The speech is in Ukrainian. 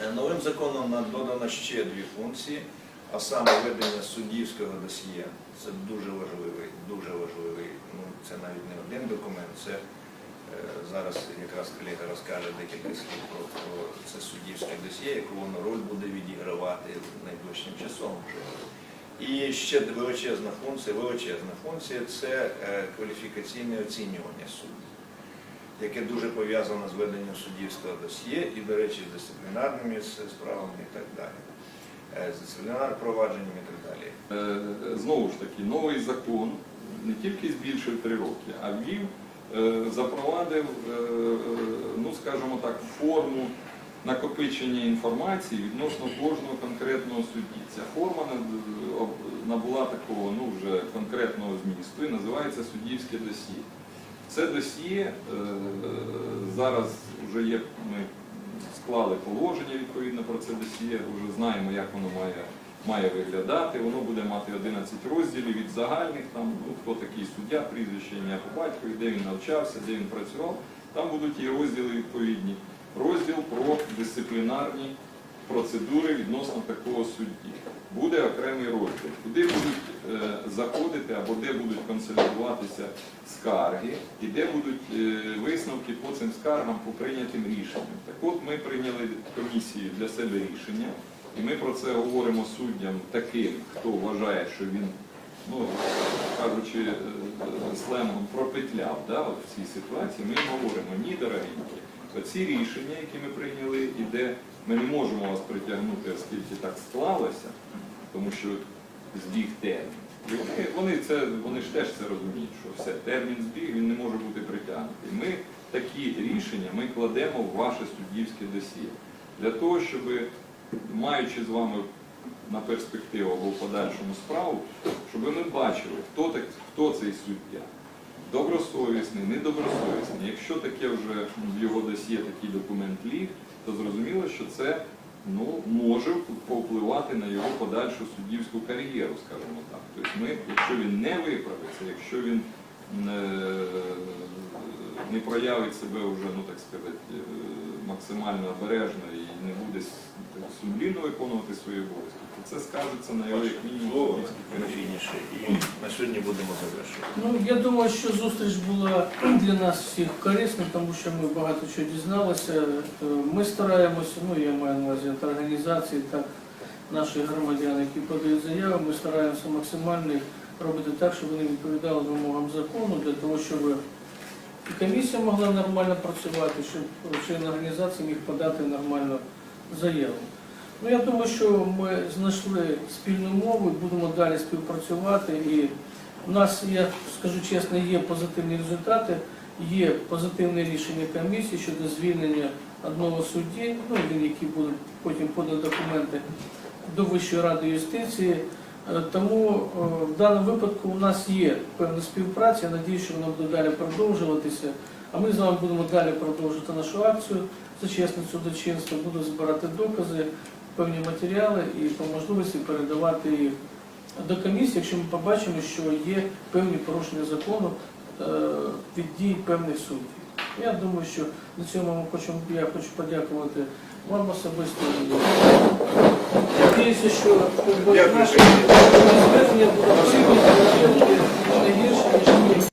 Е, Новим законом нам додано ще дві функції, а саме ведення суддівського досьє. Це дуже важливий, дуже важливий. Ну, це навіть не один документ, це е, зараз якраз колега розкаже декілька слів про, про це суддівське досьє, яку воно роль буде відігравати найближчим часом вже. І ще величезна функція, величезна функція це е, кваліфікаційне оцінювання суддів, яке дуже пов'язано з веденням суддівського досьє і, до речі, з дисциплінарними справами і так далі, е, з дисциплінарним провадженням і так далі. Е, Знову ж таки, новий закон не тільки збільшив три роки, а ввів, е, запровадив, ну скажімо так, форму накопичення інформації відносно кожного конкретного судді. Ця форма набула такого ну, вже конкретного змісту і називається суддівське досьє. Це досьє е, зараз вже є, ми склали положення відповідно про це досьє, вже знаємо, як воно має, має виглядати. Воно буде мати 11 розділів від загальних, там, ну, хто такий суддя, прізвище, ім'я по батькові, де він навчався, де він працював. Там будуть і розділи відповідні. Розділ про дисциплінарні процедури відносно такого судді. Буде окремий розділ, куди будуть е, заходити або де будуть консолідуватися скарги і де будуть е, висновки по цим скаргам по прийнятим рішенням. Так от ми прийняли комісії для себе рішення, і ми про це говоримо суддям таким, хто вважає, що він, ну кажучи е, е, сленгом, пропетляв да, в цій ситуації. Ми говоримо, ні, дорогенькі, оці рішення, які ми прийняли, і де ми не можемо вас притягнути, оскільки так склалося, тому що збіг термін. І вони, вони, це, вони ж теж це розуміють, що все, термін збіг, він не може бути притягнутий. Ми такі рішення ми кладемо в ваше суддівське досьє. Для того, щоб, маючи з вами на перспективу або в подальшому справу, щоб ми бачили, хто, так, хто цей суддя. Добросовісний, недобросовісний. Якщо таке вже в його досьє такий документ ліг, то зрозуміло, що це ну, може повпливати на його подальшу суддівську кар'єру, скажімо так. Тобто ми, якщо він не виправиться, якщо він не, не проявить себе вже, ну так сказати, е, максимально обережно і не буде сумлінно виконувати свої обов'язки, то це скажеться на його як мінімум І на сьогодні будемо завершувати. Ну, я думаю, що зустріч була для нас всіх корисна, тому що ми багато чого дізналися. Е, Ми стараємося, ну я маю на увазі організації, так наші громадяни, які подають заяви, ми стараємося максимально робити так, щоб вони відповідали вимогам закону, для того, щоб і комісія могла нормально працювати, щоб член організації міг подати нормально заяву. Ну, я думаю, що ми знайшли спільну мову і будемо далі співпрацювати. І у нас, я скажу чесно, є позитивні результати, є позитивне рішення комісії щодо звільнення одного судді, ну, він, який буде потім подати документи до Вищої ради юстиції. Е, Тому е, в даному випадку у нас є певна співпраця. Я надію, що вона буде далі продовжуватися. А ми з вами будемо далі продовжувати нашу акцію за чесне судочинство, буду збирати докази, певні матеріали і по можливості передавати їх до комісії, якщо ми побачимо, що є певні порушення закону е, від дій певних суддів. Я думаю, що на цьому ми хочемо, я хочу подякувати вам особисто. Надіюся, що Дякую, буде не гірше, ніж ми.